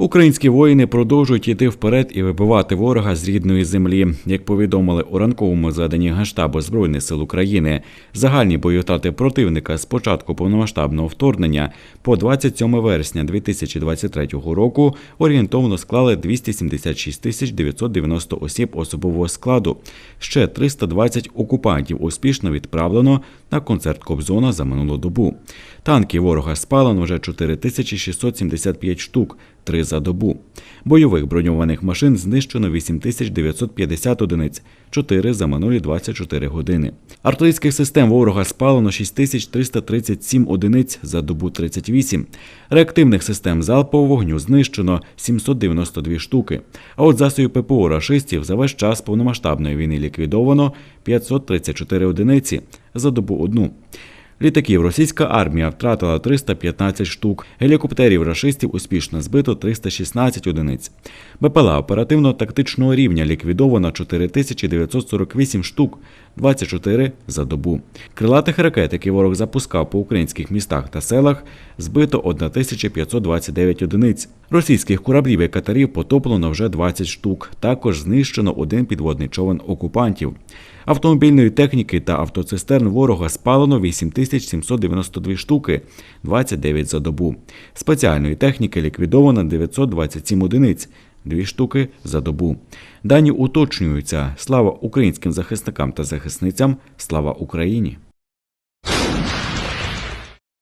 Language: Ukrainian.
Українські воїни продовжують йти вперед і вибивати ворога з рідної землі. Як повідомили у ранковому зведенні Генштабу Збройних сил України, загальні бойовтрати противника з початку повномасштабного вторгнення по 27 вересня 2023 року орієнтовно склали 276 тисяч 990 осіб особового складу. Ще 320 окупантів успішно відправлено на концерт Кобзона за минулу добу. Танків ворога спалено вже 4675 штук, 3 за добу. Бойових броньованих машин знищено 8950 одиниць, 4 за минулі 24 години. Артилерійських систем ворога спалено 6337 одиниць за добу 38. Реактивних систем залпового вогню знищено 792 штуки. А от засобів ППО рашистів за весь час повномасштабної війни ліквідовано 534 одиниці за добу одну. Літаків російська армія втратила 315 штук, гелікоптерів рашистів успішно збито 316 одиниць. БПЛА оперативно-тактичного рівня ліквідовано 4948 штук, 24 за добу. Крилатих ракет, які ворог запускав по українських містах та селах, збито 1529 одиниць. Російських кораблів і катерів потоплено вже 20 штук. Також знищено один підводний човен окупантів. Автомобільної техніки та автоцистерн ворога спалено 8792 штуки, 29 за добу. Спеціальної техніки ліквідовано 927 одиниць, 2 штуки за добу. Дані уточнюються. Слава українським захисникам та захисницям, слава Україні!